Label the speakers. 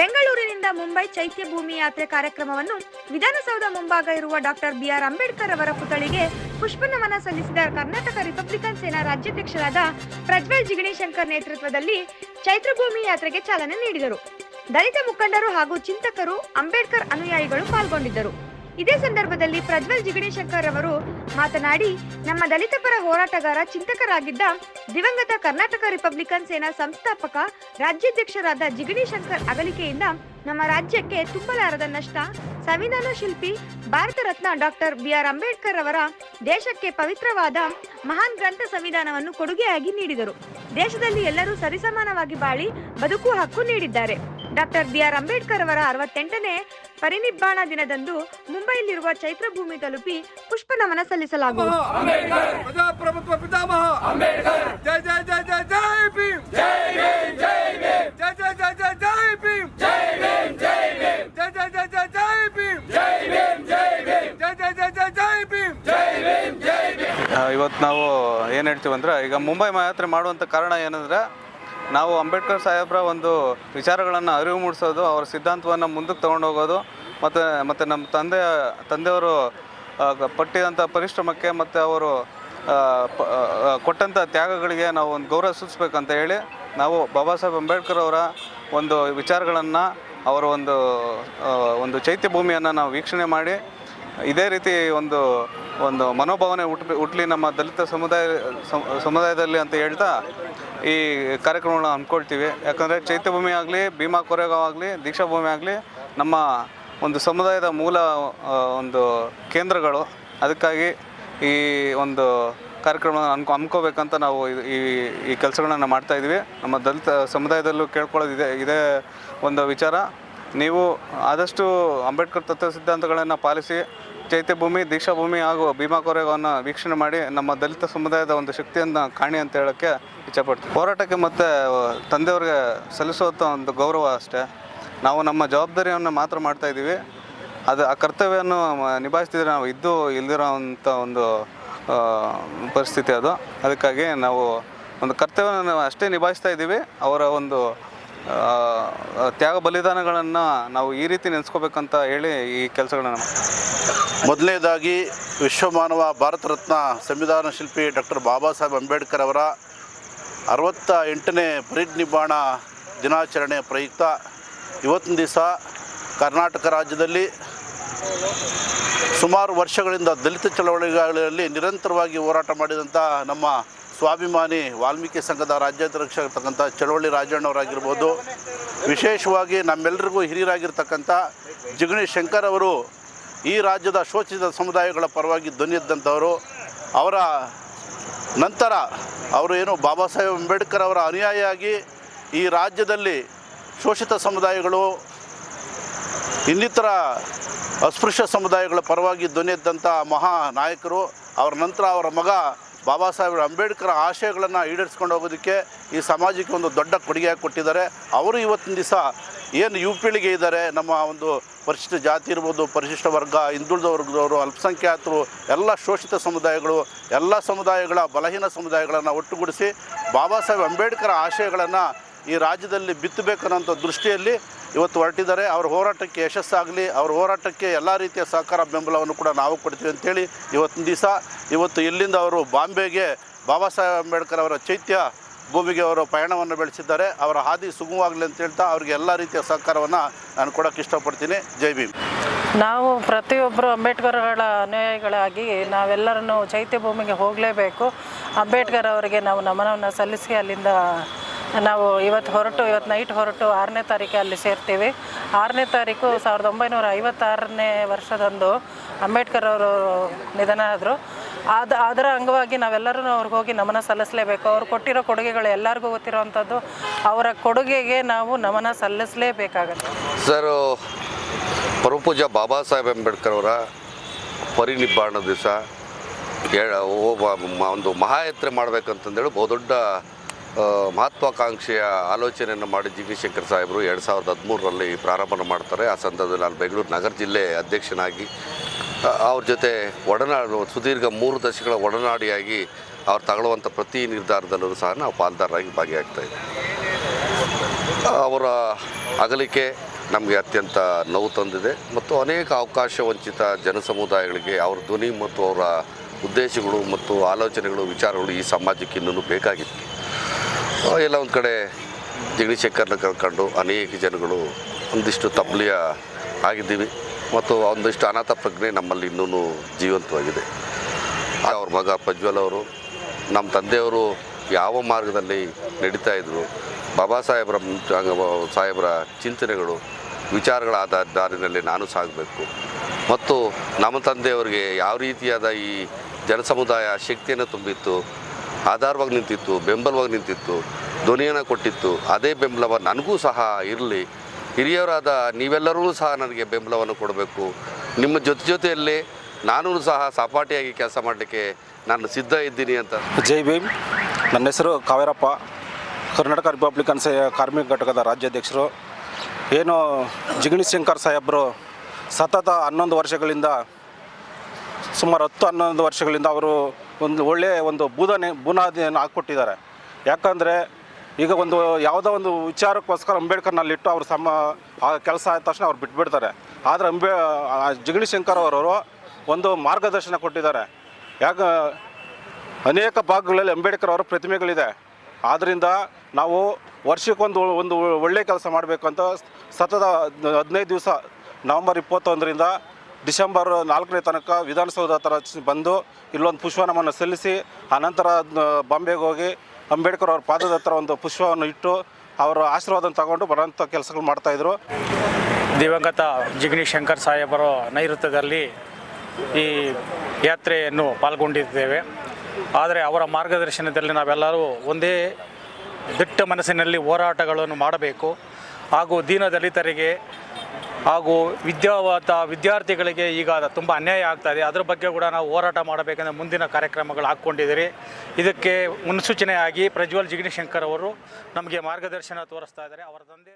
Speaker 1: ಬೆಂಗಳೂರಿನಿಂದ ಮುಂಬೈ ಚೈತ್ಯ ಭೂಮಿ ಯಾತ್ರೆ ಕಾರ್ಯಕ್ರಮವನ್ನು ವಿಧಾನಸೌಧ ಮುಂಭಾಗ ಇರುವ ಡಾಕ್ಟರ್ ಬಿಆರ್ ಅಂಬೇಡ್ಕರ್ ಅವರ ಪುತ್ಥಳಿಗೆ ಪುಷ್ಪನಮನ ಸಲ್ಲಿಸಿದ ಕರ್ನಾಟಕ ರಿಪಬ್ಲಿಕನ್ ಸೇನಾ ರಾಜ್ಯಾಧ್ಯಕ್ಷರಾದ ಪ್ರಜ್ವಲ್ ಜಿಗಣೇಶಂಕರ್ ನೇತೃತ್ವದಲ್ಲಿ ಚೈತ್ರಭೂಮಿ ಯಾತ್ರೆಗೆ ಚಾಲನೆ ನೀಡಿದರು. ದಲಿತ ಮುಖಂಡರು ಹಾಗೂ ಚಿಂತಕರು ಅಂಬೇಡ್ಕರ್ ಅನುಯಾಯಿಗಳು ಪಾಲ್ಗೊಂಡಿದ್ದರು. ಇದೇ ಸಂದರ್ಭದಲ್ಲಿ ಪ್ರಜ್ವಲ್ ಜಿಗಣೇಶಂಕರ್ ಅವರು ಮಾತನಾಡಿ, ನಮ್ಮ ದಲಿತ ಪರ ಹೋರಾಟಗಾರ ಚಿಂತಕರಾಗಿದ್ದ ದಿವಂಗತ ಕರ್ನಾಟಕ ರಿಪಬ್ಲಿಕನ್ ಸೇನಾ ಸಂಸ್ಥಾಪಕ, ರಾಜ್ಯಾಧ್ಯಕ್ಷರಾದ ಜಿಗಣೇಶಂಕರ್ ಅಗಲಿಕೆಯಿಂದ ನಮ್ಮ ರಾಜ್ಯಕ್ಕೆ ತುಂಬಲಾರದ ನಷ್ಟ. ಸಂವಿಧಾನ ಶಿಲ್ಪಿ, Bharat Ratna doctor B R Ambedkar ಅವರ ದೇಶಕ್ಕೆ ಪವಿತ್ರವಾದ ಮಹಾನ್ ಗ್ರಂಥ ಸಂವಿಧಾನವನ್ನು ಕೊಡುಗೆಯಾಗಿ ನೀಡಿದರು. ದೇಶದಲ್ಲಿ ಎಲ್ಲರೂ ಸರಿಸಮಾನವಾಗಿ ಬಾಳಿ ಬದುಕು ಹಕ್ಕು ನೀಡಿದ್ದಾರೆ. ಡಾಕ್ಟರ್ ಬಿಆರ್ ಅಂಬೇಡ್ಕರ್ ಅವರ ಅರವತ್ತೆಂಟನೇ ಪರಿನಿಬ್ಬಾಣ ದಿನದಂದು ಮುಂಬೈಯಲ್ಲಿರುವ ಚೈತ್ರಭೂಮಿ ತಲುಪಿ ಪುಷ್ಪ ನಮನ ಸಲ್ಲಿಸಲಾಗುವುದು
Speaker 2: ಪ್ರಜಾಪ್ರಭುತ್ವ ಪಿತಾಮಹ ಜೈ ಜೈ ಜೈ ಜೈ ಜೈ ಭೀಮ್ ಜೈ ಜೈ ಜೈ ಜೈ ಜೈ ಜೈ ಜೈ ಭೀಮ್ ಜೈ ಜೈ ಜೈ ಜೈ ಜೈ ಜೈ ಭೀಮ್ ಜೈ ಜೈ ಜೈ ಜೈ ಜೈ ಜೈ ಭೀಮ್
Speaker 3: ಆ, ಇವತ್ತು ನಾವು ಏನು ಹೇಳ್ತೀವಂದ್ರೆ ಅಂದರೆ ಈಗ ಮುಂಬೈ ಯಾತ್ರೆ ಮಾಡುವಂಥ ಕಾರಣ ಏನಂದರೆ ನಾವು ಅಂಬೇಡ್ಕರ್ ಸಾಹೇಬ್ರ ಒಂದು ವಿಚಾರಗಳನ್ನು ಅರಿವು ಮೂಡಿಸೋದು, ಅವರ ಸಿದ್ಧಾಂತವನ್ನು ಮುಂದಕ್ಕೆ ತೊಗೊಂಡೋಗೋದು ಮತ್ತು ಮತ್ತು ನಮ್ಮ ತಂದೆ, ತಂದೆಯವರು ಪಟ್ಟಿದಂಥ ಪರಿಶ್ರಮಕ್ಕೆ ಮತ್ತು ಅವರು ಕೊಟ್ಟಂಥ ತ್ಯಾಗಗಳಿಗೆ ನಾವು ಒಂದು ಗೌರವ ಸೂಚಿಸ್ಬೇಕಂತ ಹೇಳಿ ನಾವು ಬಾಬಾ ಸಾಹೇಬ್ ಅಂಬೇಡ್ಕರ್ ಅವರ ಒಂದು ವಿಚಾರಗಳನ್ನು, ಅವರ ಒಂದು ಒಂದು ಚೈತ್ಯ ಭೂಮಿಯನ್ನು ನಾವು ವೀಕ್ಷಣೆ ಮಾಡಿ, ಇದೇ ರೀತಿ ಒಂದು ಒಂದು ಮನೋಭಾವನೆ ಹುಟ್ ಹುಟ್ಲಿ ನಮ್ಮ ದಲಿತ ಸಮುದಾಯ ಸಮುದಾಯದಲ್ಲಿ ಅಂತ ಹೇಳ್ತಾ ಈ ಕಾರ್ಯಕ್ರಮಗಳನ್ನ ಹಮ್ಮಿಕೊಳ್ತೀವಿ. ಯಾಕಂದರೆ ಚೈತ್ಯಭೂಮಿ ಆಗಲಿ, ಭೀಮಾ ಕೊರೆಗಾಂವ್ ಆಗಲಿ, ದೀಕ್ಷಾಭೂಮಿ ಆಗಲಿ ನಮ್ಮ ಒಂದು ಸಮುದಾಯದ ಮೂಲ ಒಂದು ಕೇಂದ್ರಗಳು. ಅದಕ್ಕಾಗಿ ಈ ಒಂದು ಕಾರ್ಯಕ್ರಮ ಅನ್ಕೊ ಹಮ್ಕೋಬೇಕಂತ ನಾವು ಈ ಈ ಕೆಲಸಗಳನ್ನ ಮಾಡ್ತಾ ಇದ್ದೀವಿ ನಮ್ಮ ದಲಿತ ಸಮುದಾಯದಲ್ಲೂ ಕೇಳ್ಕೊಳ್ಳೋದಿದೆ ಇದೇ ಒಂದು ವಿಚಾರ. ನೀವು ಆದಷ್ಟು ಅಂಬೇಡ್ಕರ್ ತತ್ವ ಸಿದ್ಧಾಂತಗಳನ್ನು ಪಾಲಿಸಿ ಚೈತ್ಯಭೂಮಿ ದೀಕ್ಷಾಭೂಮಿ ಹಾಗೂ ಭೀಮಾ ಕೊರೆಗವನ್ನು ವೀಕ್ಷಣೆ ಮಾಡಿ ನಮ್ಮ ದಲಿತ ಸಮುದಾಯದ ಒಂದು ಶಕ್ತಿಯನ್ನು ಕಾಣಿ ಅಂತ ಹೇಳೋಕ್ಕೆ ಇಚ್ಛಪಡ್ತೀವಿ. ಹೋರಾಟಕ್ಕೆ ಮತ್ತು ತಂದೆಯವ್ರಿಗೆ ಸಲ್ಲಿಸುವಂಥ ಒಂದು ಗೌರವ ಅಷ್ಟೇ. ನಾವು ನಮ್ಮ ಜವಾಬ್ದಾರಿಯನ್ನು ಮಾತ್ರ ಮಾಡ್ತಾ ಇದ್ದೀವಿ. ಅದು, ಆ ಕರ್ತವ್ಯವನ್ನು ನಿಭಾಯಿಸ್ತಿದ್ರೆ ನಾವು ಇದ್ದು ಇಲ್ದಿರೋ ಅಂಥ ಒಂದು ಪರಿಸ್ಥಿತಿ ಅದು. ಅದಕ್ಕಾಗಿ ನಾವು ಒಂದು ಕರ್ತವ್ಯವನ್ನು ಅಷ್ಟೇ ನಿಭಾಯಿಸ್ತಾ ಇದ್ದೀವಿ. ಅವರ ಒಂದು ತ್ಯಾಗ ಬಲಿದಾನಗಳನ್ನು ನಾವು ಈ ರೀತಿ ನೆನೆಸ್ಕೋಬೇಕಂತ ಹೇಳಿ ಈ ಕೆಲಸಗಳನ್ನು
Speaker 4: ಮೊದಲನೇದಾಗಿ ವಿಶ್ವಮಾನವ ಭಾರತ ರತ್ನ ಸಂವಿಧಾನ ಶಿಲ್ಪಿ ಡಾಕ್ಟರ್ ಬಾಬಾ ಸಾಹೇಬ್ ಅಂಬೇಡ್ಕರ್ ಅವರ ಅರವತ್ತ ಎಂಟನೇ ಪರಿನಿಬ್ಬಾಣ ದಿನಾಚರಣೆ ಪ್ರಯುಕ್ತ ಇವತ್ತಿನ ದಿವಸ ಕರ್ನಾಟಕ ರಾಜ್ಯದಲ್ಲಿ ಸುಮಾರು ವರ್ಷಗಳಿಂದ ದಲಿತ ಚಳವಳಿಗಳಲ್ಲಿ ನಿರಂತರವಾಗಿ ಹೋರಾಟ ಮಾಡಿದಂಥ ನಮ್ಮ ಸ್ವಾಭಿಮಾನಿ ವಾಲ್ಮೀಕಿ ಸಂಘದ ರಾಜ್ಯಾಧ್ಯಕ್ಷ ಆಗಿರ್ತಕ್ಕಂಥ ಚಳವಳ್ಳಿ ರಾಜಣ್ಣವರಾಗಿರ್ಬೋದು, ವಿಶೇಷವಾಗಿ ನಮ್ಮೆಲ್ಲರಿಗೂ ಹಿರಿಯರಾಗಿರ್ತಕ್ಕಂಥ ಜಿಗಣಿ ಶಂಕರ್ ಅವರು ಈ ರಾಜ್ಯದ ಶೋಷಿತ ಸಮುದಾಯಗಳ ಪರವಾಗಿ ಧ್ವನಿಯದ್ದಂಥವರು. ಅವರ ನಂತರ ಅವರು ಏನು ಬಾಬಾ ಸಾಹೇಬ್ ಅಂಬೇಡ್ಕರ್ ಅವರ ಅನುಯಾಯಿಯಾಗಿ ಈ ರಾಜ್ಯದಲ್ಲಿ ಶೋಷಿತ ಸಮುದಾಯಗಳು, ಇನ್ನಿತರ ಅಸ್ಪೃಶ್ಯ ಸಮುದಾಯಗಳ ಪರವಾಗಿ ಧ್ವನಿಯದ್ದಂಥ ಮಹಾ ನಾಯಕರು. ಅವರ ನಂತರ ಅವರ ಮಗ ಬಾಬಾ ಸಾಹೇಬ್ ಅಂಬೇಡ್ಕರ್ ಆಶಯಗಳನ್ನು ಈಡೇರಿಸ್ಕೊಂಡು ಹೋಗೋದಕ್ಕೆ ಈ ಸಮಾಜಕ್ಕೆ ಒಂದು ದೊಡ್ಡ ಕೊಡುಗೆಯಾಗಿ ಕೊಟ್ಟಿದ್ದಾರೆ. ಅವರು ಇವತ್ತಿನ ದಿವಸ ಏನು ಯು ಪೀಳಿಗೆ ಇದ್ದಾರೆ, ನಮ್ಮ ಒಂದು ಪರಿಶಿಷ್ಟ ಜಾತಿ ಇರ್ಬೋದು, ಪರಿಶಿಷ್ಟ ವರ್ಗ ಹಿಂದುಳಿದ ವರ್ಗದವರು ಅಲ್ಪಸಂಖ್ಯಾತರು, ಎಲ್ಲ ಶೋಷಿತ ಸಮುದಾಯಗಳು, ಎಲ್ಲ ಸಮುದಾಯಗಳ ಬಲಹೀನ ಸಮುದಾಯಗಳನ್ನು ಒಟ್ಟುಗೂಡಿಸಿ ಬಾಬಾ ಸಾಹೇಬ್ ಅಂಬೇಡ್ಕರ್ ಆಶಯಗಳನ್ನು ಈ ರಾಜ್ಯದಲ್ಲಿ ಬಿತ್ತಬೇಕನ್ನೋಂಥ ದೃಷ್ಟಿಯಲ್ಲಿ ಇವತ್ತು ಹೊರಟಿದ್ದಾರೆ. ಅವ್ರ ಹೋರಾಟಕ್ಕೆ ಯಶಸ್ಸಾಗಲಿ ಅವ್ರ ಹೋರಾಟಕ್ಕೆ ಎಲ್ಲ ರೀತಿಯ ಸಹಕಾರ ಬೆಂಬಲವನ್ನು ಕೂಡ ನಾವು ಕೊಡ್ತೀವಿ ಅಂತೇಳಿ ಇವತ್ತಿನ ದಿವಸ, ಇವತ್ತು ಇಲ್ಲಿಂದ ಅವರು ಬಾಂಬೆಗೆ ಬಾಬಾ ಸಾಹೇಬ್ ಅಂಬೇಡ್ಕರ್ ಅವರ ಚೈತ್ಯ ಭೂಮಿಗೆ ಅವರು ಪಯಣವನ್ನು ಬೆಳೆಸಿದ್ದಾರೆ. ಅವರ ಹಾದಿ ಸುಗಮವಾಗಲಿ ಅಂತ ಹೇಳ್ತಾ ಅವ್ರಿಗೆ ಎಲ್ಲ ರೀತಿಯ ಸಹಕಾರವನ್ನು ನಾನು ಕೊಡೋಕೆ ಇಷ್ಟಪಡ್ತೀನಿ. ಜೈ ಭೀಮ್.
Speaker 5: ನಾವು ಪ್ರತಿಯೊಬ್ಬರು ಅಂಬೇಡ್ಕರ್ಗಳ ಅನುಯಾಯಿಗಳಾಗಿ ನಾವೆಲ್ಲರನ್ನು ಚೈತ್ಯ ಭೂಮಿಗೆ ಹೋಗಲೇಬೇಕು. ಅಂಬೇಡ್ಕರ್ ಅವರಿಗೆ ನಾವು ನಮನವನ್ನು ಸಲ್ಲಿಸಿ ಅಲ್ಲಿಂದ ನಾವು ಇವತ್ತು ಹೊರಟು, ಇವತ್ತು ನೈಟ್ ಹೊರಟು ಆರನೇ ತಾರೀಕು ಅಲ್ಲಿ ಸೇರ್ತೀವಿ. ಆರನೇ ತಾರೀಕು ಸಾವಿರದ ಒಂಬೈನೂರ ಐವತ್ತಾರನೇ ವರ್ಷದಂದು ಅಂಬೇಡ್ಕರ್ ಅವರು ನಿಧನ ಆದರು. ಅದು ಅದರ ಅಂಗವಾಗಿ ನಾವೆಲ್ಲರೂ ಅವ್ರಿಗೆ ಹೋಗಿ ನಮನ ಸಲ್ಲಿಸಲೇಬೇಕು. ಅವ್ರು ಕೊಟ್ಟಿರೋ ಕೊಡುಗೆಗಳು ಎಲ್ಲರಿಗೂ ಗೊತ್ತಿರುವಂಥದ್ದು ಅವರ ಕೊಡುಗೆಗೆ ನಾವು ನಮನ ಸಲ್ಲಿಸಲೇಬೇಕಾಗತ್ತೆ.
Speaker 6: ಸರ್ ಪರಮಪೂಜ್ಯ ಬಾಬಾ ಸಾಹೇಬ್ ಅಂಬೇಡ್ಕರ್ ಅವರ ಪರಿನಿಬ್ಬಾಣ ದಿವಸ ಒಂದು ಮಹಾಯಾತ್ರೆ ಮಾಡಬೇಕಂತಂದೇಳಿ ಬಹುದೊಡ್ಡ ಮಹತ್ವಾಕಾಂಕ್ಷೆಯ ಆಲೋಚನೆಯನ್ನು ಮಾಡಿ ಜಿ ವಿ ಶಂಕರ್ ಸಾಹೇಬರು ಎರಡು ಸಾವಿರದ ಹದಿಮೂರರಲ್ಲಿ ಪ್ರಾರಂಭ ಮಾಡ್ತಾರೆ. ಆ ಸಂದರ್ಭದಲ್ಲಿ ನಾನು ಬೆಂಗಳೂರು ನಗರ ಜಿಲ್ಲೆ ಅಧ್ಯಕ್ಷನಾಗಿ ಅವ್ರ ಜೊತೆ ಒಡನಾಡು, ಸುದೀರ್ಘ ಮೂರು ದಶಕಗಳ ಒಡನಾಡಿಯಾಗಿ ಅವ್ರು ತಗೊಳ್ಳುವಂಥ ಪ್ರತಿ ನಿರ್ಧಾರದಲ್ಲೂ ಸಹ ನಾವು ಪಾಲ್ದಾರರಾಗಿ ಭಾಗಿಯಾಗ್ತಾ ಅವರ ಅಗಲಿಕೆ ನಮಗೆ ಅತ್ಯಂತ ನೋವು ತಂದಿದೆ. ಮತ್ತು ಅನೇಕ ಅವಕಾಶ ವಂಚಿತ ಜನಸಮುದಾಯಗಳಿಗೆ ಅವರ ಧ್ವನಿ ಮತ್ತು ಅವರ ಉದ್ದೇಶಗಳು ಮತ್ತು ಆಲೋಚನೆಗಳು, ವಿಚಾರಗಳು ಈ ಸಮಾಜಕ್ಕೆ ಇನ್ನೂ ಬೇಕಾಗಿತ್ತು. ಎಲ್ಲ ಒಂದು ಕಡೆ ಜಗದೀಶೇಖರ್ನ ಕರ್ಕೊಂಡು ಅನೇಕ ಜನಗಳು ಒಂದಿಷ್ಟು ತಬ್ಲಿಯ ಆಗಿದ್ದೀವಿ ಮತ್ತು ಒಂದಿಷ್ಟು ಅನಾಥ ಪ್ರಜ್ಞೆ ನಮ್ಮಲ್ಲಿ ಇನ್ನೂ ಜೀವಂತವಾಗಿದೆ. ಅವ್ರ ಮಗ ಪ್ರಜ್ವಲ್ ಅವರು, ನಮ್ಮ ತಂದೆಯವರು ಯಾವ ಮಾರ್ಗದಲ್ಲಿ ನಡೀತಾ ಇದ್ರು, ಬಾಬಾ ಸಾಹೇಬರ ಸಾಹೇಬರ ಚಿಂತನೆಗಳು, ವಿಚಾರಗಳ ಆಧಾರ, ದಾರಿನಲ್ಲಿ ನಾನು ಸಾಗಬೇಕು. ಮತ್ತು ನಮ್ಮ ತಂದೆಯವರಿಗೆ ಯಾವ ರೀತಿಯಾದ ಈ ಜನಸಮುದಾಯ ಶಕ್ತಿಯನ್ನು ತುಂಬಿತ್ತು ಆಧಾರವಾಗಿ ನಿಂತಿತ್ತು, ಬೆಂಬಲವಾಗಿ ನಿಂತಿತ್ತು, ಧ್ವನಿಯನ್ನು ಕೊಟ್ಟಿತ್ತು. ಅದೇ ಬೆಂಬಲವ ನನಗೂ ಸಹ ಇರಲಿ. ಹಿರಿಯರಾದ ನೀವೆಲ್ಲರೂ ಸಹ ನನಗೆ ಬೆಂಬಲವನ್ನು ಕೊಡಬೇಕು. ನಿಮ್ಮ ಜೊತೆ ಜೊತೆಯಲ್ಲಿ ನಾನು ಸಹ ಸಪಾಟಿಯಾಗಿ ಕೆಲಸ ಮಾಡಲಿಕ್ಕೆ ನಾನು ಸಿದ್ಧ ಇದ್ದೀನಿ ಅಂತ.
Speaker 7: ಜೈ ಭೀಮ್. ನನ್ನ ಹೆಸರು ಕಾವೇರಪ್ಪ. ಕರ್ನಾಟಕ ರಿಪಬ್ಲಿಕನ್ ಸೇ ಕಾರ್ಮಿಕ ಘಟಕದ ರಾಜ್ಯಾಧ್ಯಕ್ಷರು. ಏನು ಜಿಗಣಿ ಶಂಕರ್ ಸಾಹೇಬರು ಸತತ ಹನ್ನೊಂದು ವರ್ಷಗಳಿಂದ ಸುಮಾರು ಹತ್ತು ಹನ್ನೊಂದು ವರ್ಷಗಳಿಂದ ಅವರು ಒಂದು ಒಳ್ಳೆಯ ಒಂದು ಬೂದನೆ ಬುನಾದಿಯನ್ನು ಹಾಕ್ಕೊಟ್ಟಿದ್ದಾರೆ. ಯಾಕಂದರೆ ಈಗ ಒಂದು ಯಾವುದೋ ಒಂದು ವಿಚಾರಕ್ಕೋಸ್ಕರ ಅಂಬೇಡ್ಕರ್ನಲ್ಲಿಟ್ಟು ಅವರು ಸಮ ಕೆಲಸ ಆದ ತಕ್ಷಣ ಅವ್ರು ಬಿಟ್ಬಿಡ್ತಾರೆ. ಆದರೆ ಅಂಬೇ ಜಗಳಿ ಶಂಕರ್ ಅವರವರು ಒಂದು ಮಾರ್ಗದರ್ಶನ ಕೊಟ್ಟಿದ್ದಾರೆ. ಯಾಕ, ಅನೇಕ ಭಾಗಗಳಲ್ಲಿ ಅಂಬೇಡ್ಕರ್ ಅವರ ಪ್ರತಿಮೆಗಳಿದೆ. ಆದ್ದರಿಂದ ನಾವು ವರ್ಷಕ್ಕೊಂದು ಒಂದು ಒಳ್ಳೆಯ ಕೆಲಸ ಮಾಡಬೇಕು ಅಂತ ಸತತ ಹದಿನೈದು ದಿವಸ ನವಂಬರ್ ಇಪ್ಪತ್ತೊಂದರಿಂದ ಡಿಸೆಂಬರ್ ನಾಲ್ಕನೇ ತನಕ ವಿಧಾನಸೌಧ ಹತ್ರ ಬಂದು ಇಲ್ಲೊಂದು ಪುಷ್ಪ ನಮ್ಮನ್ನು ಸಲ್ಲಿಸಿ ಆನಂತರ ಬಾಂಬೆಗೆ ಹೋಗಿ ಅಂಬೇಡ್ಕರ್ ಅವ್ರ ಪಾದದ ಹತ್ರ ಒಂದು ಪುಷ್ಪವನ್ನು ಇಟ್ಟು ಅವರ ಆಶೀರ್ವಾದ ತಗೊಂಡು ಬರೋಂಥ ಕೆಲಸಗಳು ಮಾಡ್ತಾಯಿದ್ರು
Speaker 8: ದಿವಂಗತ ಜಿಗ್ನಿ ಶಂಕರ್ ಸಾಹೇಬರ ನೈಋತ್ಯದಲ್ಲಿ ಈ ಯಾತ್ರೆಯನ್ನು ಪಾಲ್ಗೊಂಡಿದ್ದೇವೆ. ಆದರೆ ಅವರ ಮಾರ್ಗದರ್ಶನದಲ್ಲಿ ನಾವೆಲ್ಲರೂ ಒಂದೇ ದಿಟ್ಟ ಮನಸ್ಸಿನಲ್ಲಿ ಹೋರಾಟಗಳನ್ನು ಮಾಡಬೇಕು. ಹಾಗೂ ದೀನ ದಲಿತರಿಗೆ ಹಾಗೂ ವಿದ್ಯಾವಂತ ವಿದ್ಯಾರ್ಥಿಗಳಿಗೆ ಈಗ ತುಂಬ ಅನ್ಯಾಯ ಆಗ್ತಾ ಇದೆ. ಅದ್ರ ಬಗ್ಗೆ ಕೂಡ ನಾವು ಹೋರಾಟ ಮಾಡಬೇಕಂದ್ರೆ ಮುಂದಿನ ಕಾರ್ಯಕ್ರಮಗಳು ಹಾಕ್ಕೊಂಡಿದ್ದೀರಿ. ಇದಕ್ಕೆ ಮುನ್ಸೂಚನೆಯಾಗಿ ಪ್ರಜ್ವಲ್ ಜಿಗ್ನಿಶಂಕರ್ ಅವರು ನಮಗೆ ಮಾರ್ಗದರ್ಶನ ತೋರಿಸ್ತಾ ಇದ್ದಾರೆ. ಅವರ ತಂದೆ